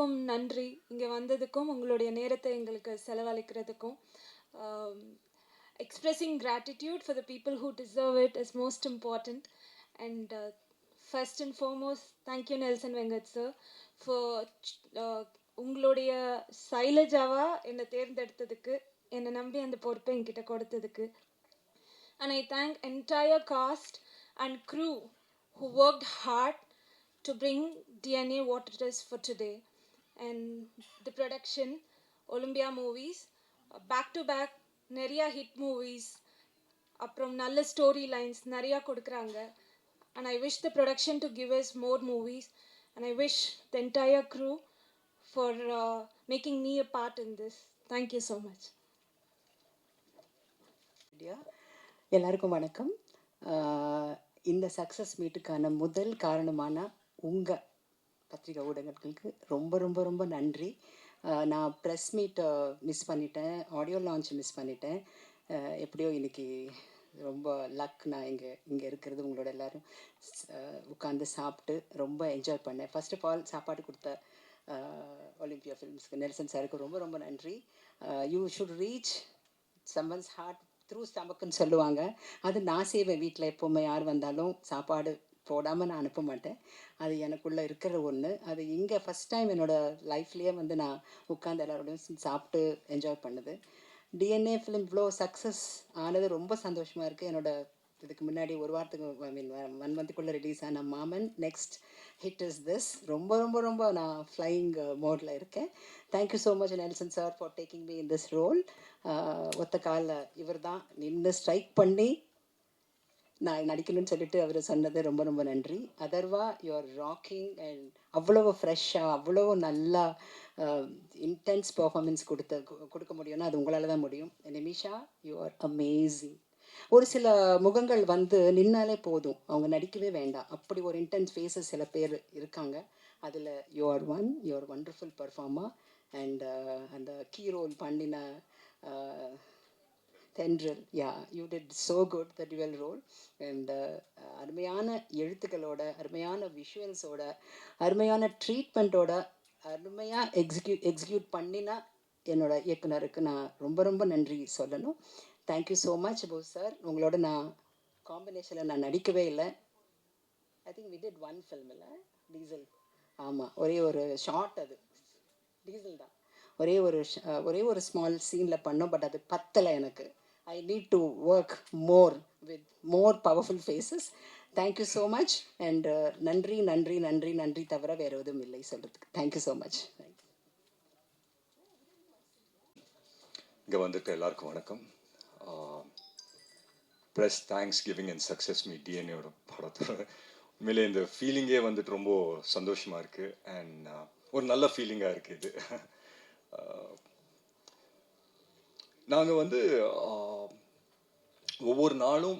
எல்லாருக்கும் நன்றி இங்கே வந்ததுக்கும் உங்களுடைய நேரத்தை எங்களுக்கு செலவழிக்கிறதுக்கும் expressing gratitude for the people who deserve it is most important and uh, first and foremost thank you Nelson Venkat sir for uh, உங்களுடைய சைலஜாவா என்னை தேர்ந்தெடுத்ததுக்கு என்னை நம்பி அந்த பொறுப்பை என்கிட்ட கொடுத்ததுக்கு and I thank entire cast and crew who worked hard to bring DNA what it is for today. And the production, Olympia movies, back to back நிறையா ஹிட் மூவிஸ் அப்புறம் நல்ல ஸ்டோரி லைன்ஸ் நிறையா கொடுக்குறாங்க. And I wish the production to give us more movies and I wish the entire crew for making me a part in this thank you so much எல்லாருக்கும் வணக்கம். Uh, இந்த success மீட்டுக்கான முதல் காரணமான உங்கள் பத்திரிகை ஊடகங்களுக்கு ரொம்ப ரொம்ப ரொம்ப நன்றி. நான் ப்ரெஸ் மீட்டை மிஸ் பண்ணிட்டேன். ஆடியோ லான்ச் மிஸ் பண்ணிட்டேன். எப்படியோ இன்னைக்கு ரொம்ப லக் நான் இங்கே இங்கே இருக்கிறது உங்களோட எல்லாரும். உட்காந்து சாப்பிட்டு ரொம்ப என்ஜாய் பண்ணேன். ஃபர்ஸ்ட் ஆஃப் ஆல் சாப்பாடு கொடுத்த ஒலிம்பியா ஃபிலிம்ஸ்க்கு நெல்சன் சாருக்கு ரொம்ப ரொம்ப நன்றி. You should reach someone's heart through ஸ்டமக்குன்னு சொல்லுவாங்க. அது நான் செய்வேன் வீட்டில் எப்போவுமே. யார் வந்தாலும் சாப்பாடு போடாமல் நான் அனுப்ப மாட்டேன். அது எனக்குள்ளே இருக்கிற ஒன்று அது இங்கே ஃபஸ்ட் டைம் என்னோடய லைஃப்லேயே வந்து நான் உட்காந்து எல்லாரோடையும் சாப்பிட்டு என்ஜாய் பண்ணுது. டிஎன்ஏ ஃபிலிம் இவ்வளோ சக்ஸஸ் ஆனது ரொம்ப சந்தோஷமாக இருக்குது என்னோட இதுக்கு முன்னாடி ஒரு வாரத்துக்கு ஐ மீன் ஒன் மந்த்துக்குள்ளே ரிலீஸ் ஆன மாமன் நெக்ஸ்ட் ஹிட் இஸ் திஸ் ரொம்ப ரொம்ப ரொம்ப நான் ஃப்ளையிங் மோடில் இருக்கேன். Thank you so much Nelson sir for taking me in this role ஒத்த காலில் இவர் தான் நின்று ஸ்ட்ரைக் பண்ணி நான் நடிக்கணும்னு சொல்லிட்டு அவர் சொன்னது ரொம்ப ரொம்ப நன்றி. அதர்வா யுவர் ராக்கிங் அண்ட் அவ்வளோ ஃப்ரெஷ்ஷாக அவ்வளோ நல்லா இன்டென்ஸ் பெர்ஃபார்மன்ஸ் கொடுத்த கு- கொடுக்க முடியும்னா அது உங்களால் தான் முடியும். நிமிஷா யூ ஆர் அமேசிங் ஒரு சில முகங்கள் வந்து நின்னாலே போதும். அவங்க நடிக்கவே வேண்டாம். அப்படி ஒரு இன்டென்ஸ் ஃபேஸஸ் சில பேர் இருக்காங்க. அதில் you are one you are wonderful performer and அந்த கீ ரோல் பண்ணின Thendral. Yeah you did so good the dual role and அருமையான எழுத்துக்களோட அருமையான விஷுவல்ஸோட அருமையான ட்ரீட்மெண்ட்டோட அருமையாக எக்ஸிக்யூ எக்ஸிக்யூட் பண்ணினா என்னோட இயக்குனருக்கு நான் ரொம்ப ரொம்ப நன்றி சொல்லணும். Thank you so much Bose sir உங்களோட நான் காம்பினேஷனில் நான் நடிக்கவே இல்லை. I think with one film இல்லை? டீசல் ஆமாம் ஒரே ஒரு ஷார்ட் அது. டீசல் தான். ஒரே ஒரு ஒரே ஒரு ஸ்மால் சீனில் பண்ணோம் பட் அது பத்தலை எனக்கு. I need to work more with more powerful faces thank you so much and நன்றி நன்றி நன்றி நன்றி தவிர வேறு எதுவும் இல்லை சொல்கிறதுக்கு தேங்க்யூ ஸோ மச் இங்கே வந்துட்டு எல்லாருக்கும் வணக்கம். Plus thanks giving and success me டிஎன்ஏவோட படத்தோட. உண்மையிலே இந்த ஃபீலிங்கே வந்துட்டு ரொம்ப சந்தோஷமாக இருக்குது அண்ட் ஒரு நல்ல ஃபீலிங்காக இருக்குது இது. நாங்கள் வந்து ஒவ்வொரு நாளும்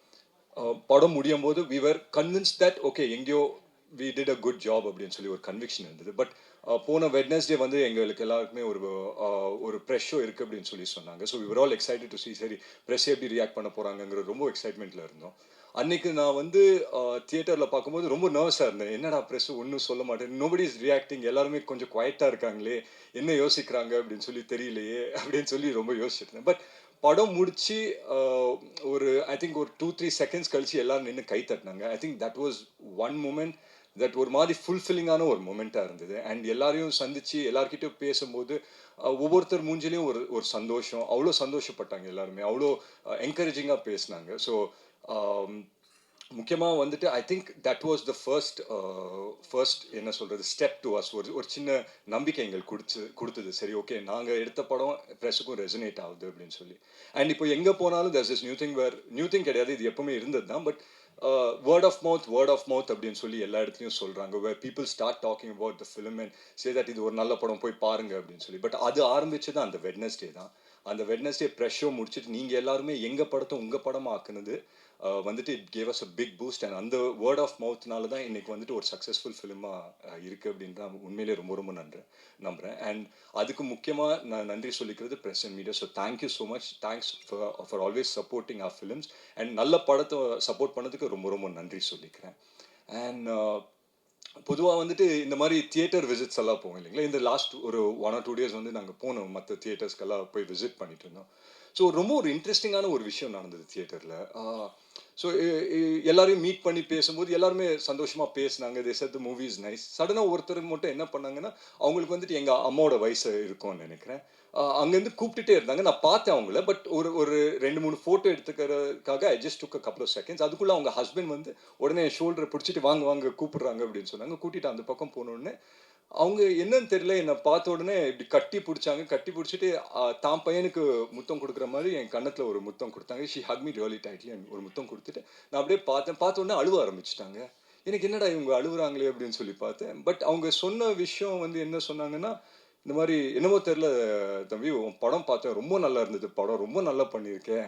படம் முடியும் போது we were convince that okay எங்கேயோ we did a good job அப்படின்னு சொல்லி ஒரு கன்விக்ஷன் இருந்தது. பட் போன வெட்னஸ்டே வந்து எங்களுக்கு எல்லாருக்குமே ஒரு ஒரு ப்ரெஷ் ஷோ இருக்குது அப்படின்னு சொல்லி சொன்னாங்க. So we were all excited to see சரி ப்ரெஷ் எப்படி ரியாக்ட் பண்ண போகிறாங்கங்கிற ரொம்ப எக்ஸைட்மெண்ட்டில் இருந்தோம். அன்னைக்கு நான் வந்து தியேட்டரில் பார்க்கும்போது ரொம்ப நர்வஸாக இருந்தேன். என்னடா ப்ரெஸ் ஒன்றும் சொல்ல மாட்டேன். நோபடி இஸ் ரியாக்டிங் எல்லாருமே கொஞ்சம் குவைட்டாக இருக்காங்களே. என்ன யோசிக்கிறாங்க அப்படின்னு சொல்லி தெரியலையே அப்படின்னு சொல்லி ரொம்ப யோசிச்சுட்டு இருந்தேன். பட் படம் முடிச்சு ஒரு ஐ திங்க் ஒரு டூ த்ரீ செகண்ட்ஸ் கழிச்சு எல்லாரும் நின்று கை தட்டினாங்க. I think that was one moment that ஒரு மாதிரி ஃபுல்ஃபில்லிங்கான ஒரு மூமெண்ட்டாக இருந்தது. அண்ட் எல்லாரையும் சந்திச்சு எல்லார்கிட்டையும் பேசும்போது ஒவ்வொருத்தர் மூஞ்சிலையும் ஒரு ஒரு சந்தோஷம். அவ்வளோ சந்தோஷப்பட்டாங்க எல்லாருமே. அவ்வளோ என்கரேஜிங்காக பேசினாங்க. ஸோ um, முக்கியமாக வந்துட்டு I think that was the first first என்ன சொல்கிறது ஸ்டெப் டு அஸ் ஒரு ஒரு சின்ன நம்பிக்கை எங்களுக்கு கொடுத்து கொடுத்தது. சரி ஓகே நாங்கள் எடுத்த படம் ப்ரெஸ்ஸுக்கும் ரெசனேட் ஆகுது அப்படின்னு சொல்லி. அண்ட் இப்போ எங்கே போனாலும் this is new thing where new thing கிடையாது இது எப்பவுமே இருந்தது தான். But word of mouth word of mouth அப்படின்னு சொல்லி எல்லா இடத்துலையும் சொல்கிறாங்க where people start talking about the film and say that இது ஒரு நல்ல படம் போய் பாருங்க அப்படின்னு சொல்லி. பட் அது ஆரம்பிச்சது அந்த வெட்னஸ்டே தான். அந்த வெட்னஸ்டே ப்ரெஷ் ஷோ முடிச்சுட்டு நீங்கள் எல்லாருமே எங்கள் படத்தை உங்கள் படமாக ஆக்குனது? Uh, வந்துட்டு it gave us a big boost and அந்த வேர்ட் ஆஃப் மவுத்னால தான் இன்னைக்கு வந்துட்டு ஒரு சக்ஸஸ்ஃபுல் ஃபிலிமாக இருக்குது அப்படின்னு தான் உண்மையிலே ரொம்ப ரொம்ப நன்றி நம்புகிறேன் அண்ட் அதுக்கு முக்கியமாக நான் நன்றி சொல்லிக்கிறது press and media so thank you so much thanks for always supporting our films and நல்ல படத்தை சப்போர்ட் பண்ணதுக்கு ரொம்ப ரொம்ப நன்றி சொல்லிக்கிறேன். அண்ட் uh, பொதுவாக வந்துட்டு இந்த மாதிரி தியேட்டர் விசிட்ஸ் எல்லாம் போவோம் இல்லைங்களா? இந்த லாஸ்ட் ஒரு ஒன் ஆர் டூ டேஸ் வந்து நாங்கள் போனோம். மற்ற தியேட்டர்ஸ்க்கெல்லாம் போய் விசிட் பண்ணிட்டு இருந்தோம். ஸோ ரொம்ப ஒரு இன்ட்ரெஸ்டிங்கான ஒரு விஷயம் நடந்தது தியேட்டரில் ஸோ eh, eh, எல்லாரையும் மீட் பண்ணி பேசும்போது எல்லாருமே சந்தோஷமாக பேசினாங்க. தே செட் மூவிஸ் நைஸ் சடனாக ஒருத்தர் மட்டும் என்ன பண்ணாங்கன்னா அவங்களுக்கு வந்துட்டு எங்கள் அம்மாவோட வயசு இருக்கும்னு நினைக்கிறேன். அங்கேருந்து கூப்பிட்டுட்டே இருந்தாங்க. நான் பார்த்தேன் அவங்கள பட் ஒரு ஒரு ரெண்டு மூணு photo எடுத்துக்கிறதுக்காக I just took couple of seconds அதுக்குள்ளே அவங்க ஹஸ்பண்ட் வந்து உடனே ஷோல்டரை பிடிச்சிட்டு வாங்க வாங்க கூப்பிடுறாங்க அப்படின்னு சொன்னாங்க. கூட்டிட்டு அந்த பக்கம் போனோடனே அவங்க என்னன்னு தெரியல. என்னை பார்த்த உடனே இப்படி கட்டி பிடிச்சாங்க. கட்டி பிடிச்சிட்டு தான் பையனுக்கு முத்தம் கொடுக்குற மாதிரி என் கன்னத்தில் ஒரு முத்தம் கொடுத்தாங்க. ஷி ஹக்மி ரியலி டைட்லி ஒரு முத்தம் கொடுத்துட்டு நான் அப்படியே பார்த்தேன். பார்த்த உடனே அழுவ ஆரம்பிச்சிட்டாங்க. எனக்கு என்னடா இவங்க அழுகுறாங்களே அப்படின்னு சொல்லி பார்த்தேன். பட் அவங்க சொன்ன விஷயம் வந்து என்ன சொன்னாங்கன்னா இந்த மாதிரி என்னமோ தெரில தம்பி உன் படம் பார்த்தேன். ரொம்ப நல்லா இருந்தது படம். ரொம்ப நல்லா பண்ணியிருக்கேன்.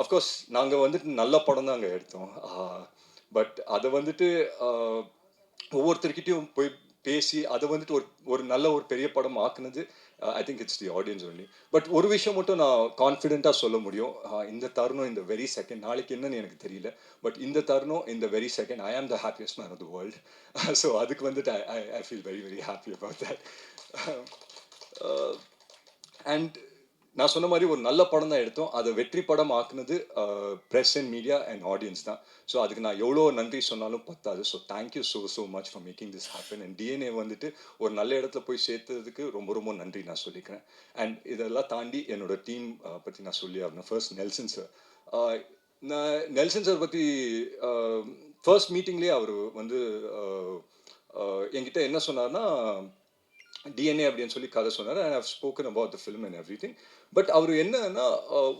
of course நாங்கள் வந்துட்டு நல்ல படம் தான் அங்கே எடுத்தோம் பட் அதை வந்துட்டு ஒவ்வொருத்தர்கிட்டையும் போய் பேசி அதை வந்துட்டு ஒரு ஒரு நல்ல ஒரு பெரிய படம் ஆக்குனது I think it's the audience only but ஒரு விஷயம் மட்டும் நான் கான்ஃபிடென்ட்டாக சொல்ல முடியும். இந்த தருணம் இந்த வெரி செகண்ட் நாளைக்கு என்னன்னு எனக்கு தெரியல. பட் இந்த தருணம் இந்த very second I am the happiest man of the world so அதுக்கு வந்துட்டு I I feel very very happy about that and நான் சொன்ன மாதிரி ஒரு நல்ல படம் தான் எடுத்தோம். அதை வெற்றி படம் ஆக்குனது press and media and audience தான். ஸோ அதுக்கு நான் எவ்வளோ நன்றி சொன்னாலும் பத்தாது. So thank you so so much for making this happen and DNA வந்துட்டு ஒரு நல்ல இடத்துல போய் சேர்த்ததுக்கு ரொம்ப ரொம்ப நன்றி நான் சொல்லிக்கிறேன். அண்ட் இதெல்லாம் தாண்டி என்னோட டீம் பற்றி நான் சொல்லி ஆகணும். ஃபர்ஸ்ட் நெல்சன் சார் நான் நெல்சன் சார் பற்றி ஃபர்ஸ்ட் மீட்டிங்லேயே அவர் வந்து என்கிட்ட என்ன சொன்னார்னா டிஎன்ஏ அப்படின்னு சொல்லி கதை சொன்னார். And how spoken about the film and every thing but அவர் என்னன்னா uh,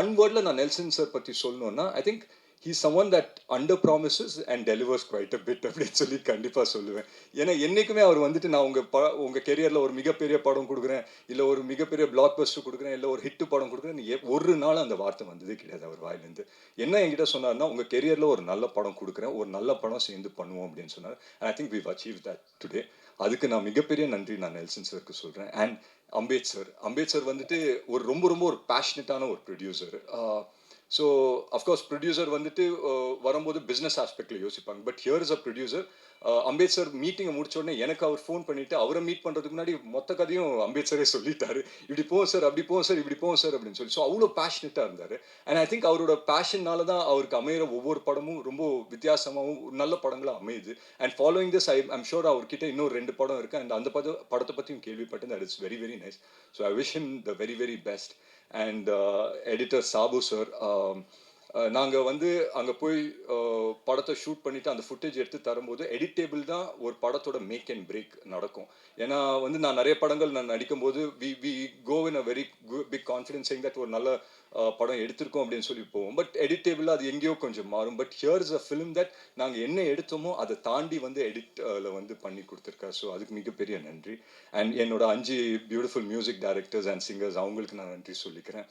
ஒன் வேர்டில் நான் நெல்சன் சார் பற்றி சொல்லணும்னா I think he some one that under promises and delivers quite a bit அப்படின்னு சொல்லி கண்டிப்பாக சொல்லுவேன். ஏன்னா என்றைக்குமே அவர் வந்துட்டு நான் உங்கள் ப உங்கள் கெரியரில் ஒரு மிகப்பெரிய படம் கொடுக்குறேன் இல்லை ஒரு மிகப்பெரிய பிளாக் பஸ்டர் கொடுக்குறேன் இல்லை ஒரு ஹிட்டு படம் கொடுக்குறேன் ஒரு நாள் அந்த வார்த்தை வந்ததே கிடையாது அவர் வாயிலேருந்து. என்ன என்கிட்ட சொன்னார்னா உங்கள் கெரியரில் ஒரு நல்ல படம் கொடுக்குறேன் ஒரு நல்ல படம் சேர்ந்து பண்ணுவோம் அப்படின்னு சொன்னார். And I think we've achieve that today அதுக்கு நான் மிகப்பெரிய நன்றி நான் நெல்சன் சருக்கு சொல்கிறேன் and Ambeth sir Ambeth sir வந்துட்டு ஒரு ரொம்ப ரொம்ப ஒரு பேஷனட்டான ஒரு ப்ரொடியூசர் ஸோ அஃப்கோர்ஸ் ப்ரொடியூசர் வந்துட்டு வரும்போது பிஸ்னஸ் ஆஸ்பெக்டில் யோசிப்பாங்க. But here is a producer Ambedkar மீட்டிங்கை முடிச்ச உடனே எனக்கு அவர் ஃபோன் பண்ணிட்டு அவரை மீட் பண்ணுறதுக்கு முன்னாடி மொத்த கதையும் அம்பேத்கரே சொல்லிட்டாரு. இப்படி போவோம் சார் அப்படி போவோம் சார் இப்படி போவோம் சார் அப்படின்னு சொல்லி. ஸோ அவ்வளோ பேஷனட்டாக இருந்தார். அண்ட் ஐ திங்க் அவரோட பேஷன்னால தான் அவருக்கு அமையிற ஒவ்வொரு படமும் ரொம்ப வித்தியாசமாகவும் நல்ல படங்களாக அமையுது. And following this I I'm sure அவர்கிட்ட இன்னும் ரெண்டு படம் இருக்குது அண்ட் அந்த பட படத்தை பற்றியும் கேள்விப்பட்டேன். That it's very very nice so I wish him the very very best and editor Sabu sir நாங்கள் வந்து அங்கே போய் படத்தை ஷூட் பண்ணிட்டு அந்த ஃபுட்டேஜ் எடுத்து தரும்போது எடிட்டேபிள் தான் ஒரு படத்தோட மேக் அண்ட் பிரேக் நடக்கும். ஏன்னா வந்து நான் நிறைய படங்கள் நான் நடிக்கும்போது we we go in a very big confidence that ஒரு நல்ல படம் எடுத்திருக்கோம் அப்படின்னு சொல்லி போவோம். பட் எடிட்டேபிள் அது எங்கேயோ கொஞ்சம் மாறும். But here is a film that நாங்கள் என்ன எடுத்தோமோ அதை தாண்டி வந்து எடிட்டில் வந்து பண்ணி கொடுத்துருக்காரு. ஸோ அதுக்கு மிகப்பெரிய நன்றி. அண்ட் என்னோட அஞ்சு beautiful music directors and singers அவங்களுக்கு நான் நன்றி சொல்லிக்கிறேன்.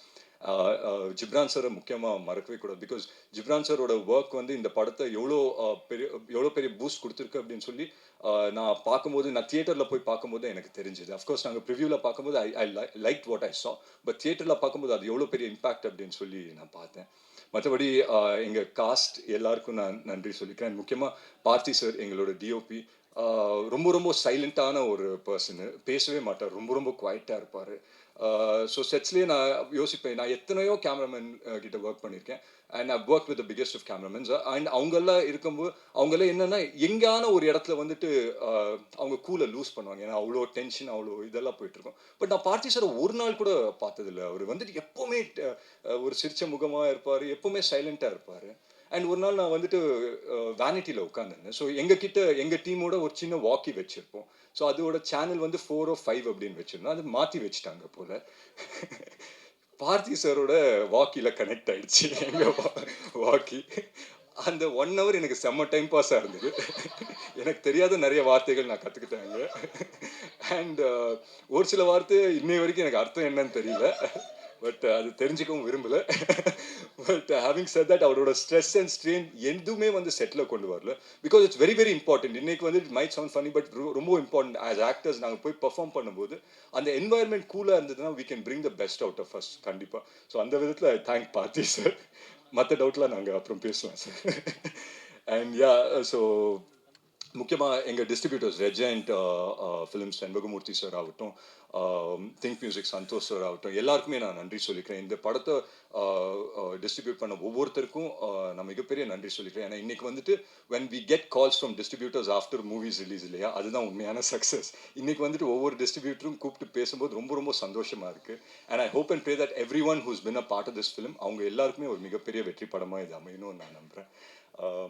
ஜிப்ரான் சாரை முக்கியமாக மறக்கவே கூடாது. பிகாஸ் ஜிப்ரான் சாரோட ஒர்க் வந்து இந்த படத்தை எவ்வளோ பெரிய எவ்வளோ பெரிய பூஸ்ட் கொடுத்துருக்கு அப்படின்னு சொல்லி நான் பார்க்கும்போது நான் தியேட்டரில் போய் பார்க்கும்போது எனக்கு தெரிஞ்சது. அஃப்கோர்ஸ் நாங்கள் ப்ரிவியூவில் பார்க்கும்போது ஐ ஐ லைக் வாட் ஐ சா பட் தியேட்டரில் பார்க்கும்போது அது எவ்வளோ பெரிய இம்பாக்ட் அப்படின்னு சொல்லி நான் பார்த்தேன். மற்றபடி எங்கள் காஸ்ட் எல்லாருக்கும் நான் நன்றி சொல்லிக்கிறேன். முக்கியமாக பார்த்தி சார் எங்களோட டிஓபி ரொம்ப ரொம்ப சைலண்ட்டான ஒரு பர்சனு பேசவே மாட்டார். ரொம்ப ரொம்ப குவைட்டாக இருப்பார். ஸோ செட்ஸ்லேயே நான் யோசிப்பேன் நான் எத்தனையோ கேமராமேன் uh, கிட்ட ஒர்க் பண்ணியிருக்கேன். And I work with biggest of cameramans and அவங்கெல்லாம் இருக்கும்போது அவங்கெல்லாம் என்னென்னா எங்கேயான ஒரு இடத்துல வந்துட்டு uh, அவங்க கூலை லூஸ் பண்ணுவாங்க. ஏன்னா அவ்வளோ டென்ஷன் அவ்வளோ இதெல்லாம் போயிட்டுருக்கும். பட் நான் பார்த்தி சார் ஒரு நாள் கூட பார்த்ததில்ல. அவர் வந்துட்டு எப்போவுமே uh, ஒரு சிரிச்ச முகமாக இருப்பார் எப்போவுமே சைலண்ட்டாக இருப்பார். அண்ட் ஒரு நாள் நான் வந்துட்டு வேனிட்டியில் உட்காந்துருந்தேன் ஸோ எங்கள் கிட்ட எங்கள் டீமோட ஒரு சின்ன வாக்கி வச்சுருப்போம். ஸோ அதோட சேனல் வந்து ஃபோர் ஓ ஃபைவ் அப்படின்னு வச்சுருந்தோம். அது மாற்றி வச்சுட்டாங்க போல். பார்த்தி சாரோட வாக்கியில் கனெக்ட் ஆயிடுச்சு. எங்கள் வாக்கி அந்த ஒன் ஹவர் எனக்கு செம்ம டைம் பாஸாக இருந்தது. எனக்கு தெரியாத நிறைய வார்த்தைகள் நான் கற்றுக்கிட்டேங்க அண்ட் ஒரு சில வார்த்தை இன்னை வரைக்கும் எனக்கு அர்த்தம் என்னன்னு தெரியல. பட் uh, அது தெரிஞ்சுக்கவும் விரும்பல. பட் ஹேவிங் செட் தட் அவரோட ஸ்ட்ரெஸ் அண்ட் ஸ்ட்ரெயின் எதுவுமே வந்து செட்டில் கொண்டு வரல. Because it's very very important இன்னைக்கு வந்து it might sound funny but ரொம்ப இம்பார்ட்டன்ட் ஆஸ் ஆக்டர்ஸ் நாங்கள் போய் பர்ஃபார்ம் பண்ணும்போது அந்த என்வாயர்மெண்ட் கூலாக இருந்ததுன்னா we can bring the best out of first கண்டிப்பாக ஸோ அந்த விதத்தில் ஐ தேங்க் பார்த்தி சார் மற்ற டவுட்லாம் நாங்கள் அப்புறம் பேசலாம் சார் அண்ட் யா ஸோ முக்கியமாக எங்கள் distributors Regent films Shenbagamoorthy sir ஆகட்டும் திங்க் மியூசிக் சந்தோஷ் சார் ஆகட்டும் எல்லாருக்குமே நான் நன்றி சொல்லிக்கிறேன். இந்த படத்தை uh, uh, டிஸ்ட்ரிபியூட் பண்ண ஒவ்வொருத்தருக்கும் uh, நான் மிகப்பெரிய நன்றி சொல்லிக்கிறேன். ஏன்னா இன்னைக்கு வந்துட்டு when we get calls from distributors after movies release இல்லையா அதுதான் உண்மையான சக்ஸஸ் இன்னைக்கு வந்துட்டு ஒவ்வொரு டிஸ்ட்ரிபியூட்டரும் கூப்பிட்டு பேசும்போது ரொம்ப ரொம்ப சந்தோஷமா இருக்கு. And I hope and pray that every one who's been a part of this film அவங்க எல்லாருக்குமே ஒரு மிகப்பெரிய வெற்றி படமாக இது அமையணும்னு நான் நம்புகிறேன்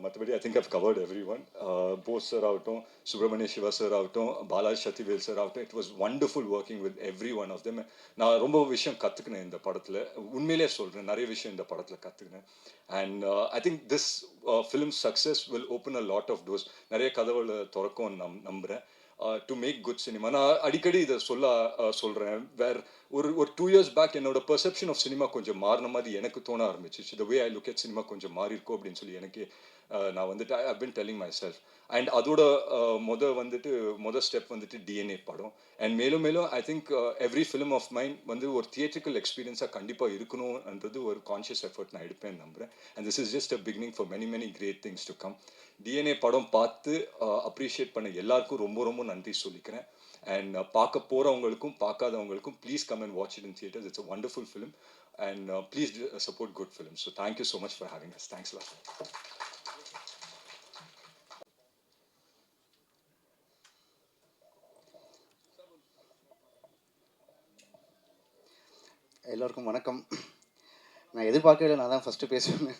மற்றபடி I think I've covered every one Bose sir ஆகட்டும் சுப்பிரமணிய சிவா சார் ஆகட்டும் பாலாஜி சத்திவேல் சார் ஆகட்டும் it was wonderful working with every one of them நான் ரொம்ப விஷயம் கற்றுக்கினேன் இந்த படத்தில். உண்மையிலே சொல்கிறேன் நிறைய விஷயம் இந்த படத்தில் கற்றுக்கினேன் and I think this film success will open a lot of doors நிறைய கதவுகளை திறக்கும் நம் நம்புகிறேன் டு மேக் குட் சினிமா நான் அடிக்கடி இதை சொல்ல uh, சொல்கிறேன் வேர் ஒரு ஒரு டூ இயர்ஸ் பேக் என்னோட பெர்செப்ஷன் ஆஃப் சினிமா கொஞ்சம் மாறின மாதிரி எனக்கு தோண ஆரம்பிச்சிச்சு. The way I look at cinema கொஞ்சம் மாறி இருக்கும் அப்படின்னு சொல்லி எனக்கு uh, நான் வந்துட்டு I been telling my self and அதோட uh, மொத வந்துட்டு மொத ஸ்டெப் வந்துட்டு டிஎன்ஏ படம். அண்ட் மேலும் மேலும் I think every film of mind வந்து ஒரு தியேட்ரிக்கல் எக்ஸ்பீரியன்ஸாக கண்டிப்பாக இருக்கணும்ன்றது ஒரு கான்ஷியஸ் எஃபர்ட் நான் எடுப்பேன் நம்புறேன். And this is just a beginning for many many great things to come DNA படம் பார்த்து அப்ரிஷியேட் பண்ண எல்லாருக்கும் ரொம்ப ரொம்ப நன்றி சொல்லிக்கிறேன். அண்ட் பார்க்க போகிறவங்களுக்கும் பார்க்காதவங்களுக்கும் please come and watch it in theatres it's a wonderful film and please support good film so thank you so much for having us thanks lot எல்லோருக்கும் வணக்கம். நான் எதிர்பார்க்கவே நான் தான் ஃபஸ்ட்டு பேசுவேன்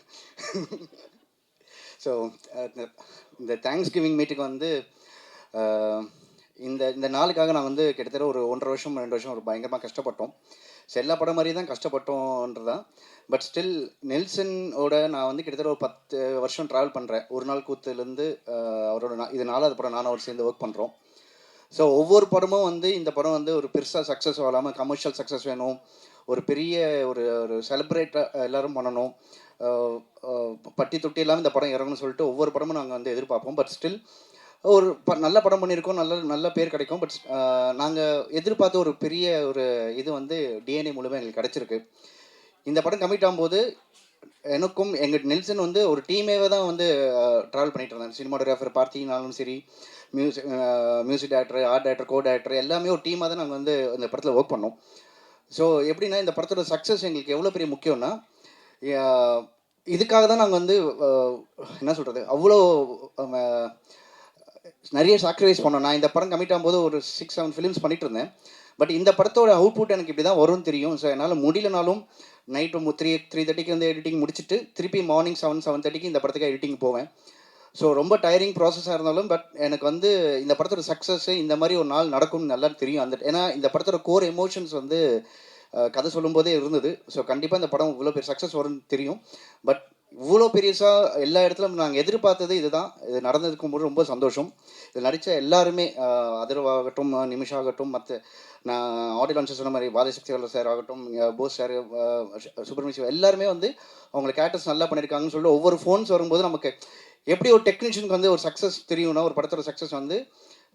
ஸோ uh, இந்த தேங்க்ஸ் கிவிங் மீட்டுக்கு வந்து uh, இந்த இந்த நாளுக்காக நான் வந்து கிட்டத்தட்ட ஒரு ஒன்றரை வருஷம் ரெண்டு வருஷம் ஒரு பயங்கரமாக கஷ்டப்பட்டோம். ஸோ எல்லா படம் மாதிரி தான் கஷ்டப்பட்டோன்றதான் பட் ஸ்டில் நெல்சனோட நான் வந்து கிட்டத்தட்ட ஒரு பத்து வருஷம் ட்ராவல் பண்ணுறேன் ஒரு நாள் கூத்துலேருந்து uh, அவரோட நான் இது நாலாவது படம் நானும் அவர் சேர்ந்து ஒர்க் பண்ணுறோம் ஸோ ஒவ்வொரு படமும் வந்து இந்த படம் வந்து ஒரு பெருசாக சக்ஸஸ் ஆகாமல் கமர்ஷியல் சக்ஸஸ் வேணும். ஒரு பெரிய ஒரு ஒரு செலிப்ரேட்டாக எல்லாரும் பண்ணணும். பட்டி தொட்டி இல்லாமல் இந்த படம் இறங்கணும்னு சொல்லிட்டு ஒவ்வொரு படமும் நாங்கள் வந்து எதிர்பார்ப்போம். பட் ஸ்டில் ஒரு ப நல்ல படம் பண்ணியிருக்கோம் நல்ல நல்ல பேர் கிடைக்கும். பட் நாங்கள் எதிர்பார்த்த ஒரு பெரிய ஒரு இது வந்து டிஎன்ஏ மூலமாக எங்களுக்கு கிடச்சிருக்கு. இந்த படம் கமிட் ஆகும்போது எனக்கும் எங்கள் நெல்சன் வந்து ஒரு டீமேவே தான் வந்து ட்ராவல் பண்ணிட்டு இருந்தாங்க சினிமாட்டோகிராஃபர் பார்த்திங்கனாலும் சரி music music director art director co director எல்லாமே ஒரு டீமாக தான் நாங்கள் வந்து இந்த படத்தில் ஒர்க் பண்ணோம். ஸோ எப்படின்னா இந்த படத்தோட சக்ஸஸ் எங்களுக்கு எவ்வளோ பெரிய முக்கியம்னா இதுக்காக தான் நாங்கள் வந்து என்ன சொல்கிறது அவ்வளோ நிறைய சாக்ரிஃபைஸ் பண்ணோம். நான் இந்த படம் கமிட் ஆகும்போது ஒரு சிக்ஸ் செவன் ஃபிலிம்ஸ் பண்ணிட்டு இருந்தேன். பட் இந்த படத்தோட அவுட்புட் எனக்கு இப்படி தான் வரும்னு தெரியும். ஸோ என்னால் முடியலனாலும் நைட் த்ரீ த்ரீ தேர்ட்டிக்கு வந்து எடிட்டிங் முடிச்சுட்டு திருப்பி மார்னிங் செவன் செவன் தேர்ட்டிக்கு இந்த படத்துக்கு எடிட்டிங் போவேன். ஸோ ரொம்ப டயரிங் ப்ராசஸாக இருந்தாலும் பட் எனக்கு வந்து இந்த படத்தோட சக்ஸஸ் இந்த மாதிரி ஒரு நாள் நடக்கும்னு நல்லா தெரியும். அந்த ஏன்னா இந்த படத்தோட கோர் எமோஷன்ஸ் வந்து கதை சொல்லும்போதே இருந்தது. ஸோ கண்டிப்பாக இந்த படம் இவ்வளோ பெரிய சக்ஸஸ் வரும்னு தெரியும். பட் இவ்வளோ பெரியசாக எல்லா இடத்துலையும் நாங்கள் எதிர்பார்த்தது இதுதான். இது நடந்ததுக்கும் போது ரொம்ப சந்தோஷம். இதில் நடித்த எல்லாருமே அதிர்வாகட்டும் நிமிஷம் ஆகட்டும் மற்ற நான் ஆடியோ லான்ச்சர் சொன்ன மாதிரி பாலசக்தி சார் ஆகட்டும் போஸ் சார் சுப்பிரமணிய சிவா எல்லாருமே வந்து அவங்கள கேரக்டர்ஸ் நல்லா பண்ணியிருக்காங்கன்னு சொல்லிட்டு ஒவ்வொரு ஃபோன்ஸ் வரும்போது நமக்கு எப்படி ஒரு டெக்னீஷியனுக்கு வந்து ஒரு சக்ஸஸ் தெரியும்னா ஒரு படத்தோட சக்ஸஸ் வந்து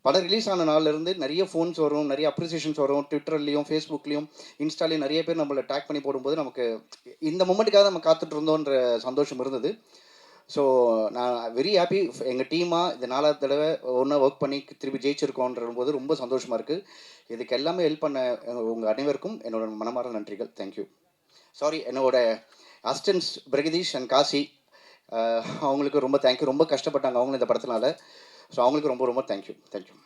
படம் ரிலீஸ் ஆன நாள்லேருந்து நிறைய ஃபோன்ஸ் வரும் நிறைய அப்ரிசியேஷன்ஸ் வரும். ட்விட்டர்லையும் ஃபேஸ்புக்லேயும் இன்ஸ்டாலையும் நிறைய பேர் நம்மளை டேக் பண்ணி போடும்போது நமக்கு இந்த மூமெண்ட்டுக்காக நம்ம காத்துட்டு இருந்தோன்ற சந்தோஷம் இருந்தது. ஸோ நான் வெரி ஹாப்பி எங்கள் டீமாக இந்த நாலாவது தடவை ஒன்றா ஒர்க் பண்ணி திருப்பி ஜெயிச்சிருக்கோன்ற போது ரொம்ப சந்தோஷமாக இருக்குது இதுக்கு எல்லாமே ஹெல்ப் பண்ண உங்கள் அனைவருக்கும் என்னோட மனமார்ந்த நன்றிகள். தேங்க்யூ சாரி என்னோட அசிஸ்டன்ஸ் பிரகதீஷ் அண்ட் காசி அவங்களுக்கு ரொம்ப தேங்க்யூ ரொம்ப கஷ்டப்பட்டாங்க அவங்களும் இந்த படத்தினால. ஸோ அவங்களுக்கு ரொம்ப ரொம்ப தேங்க்யூ தேங்க்யூ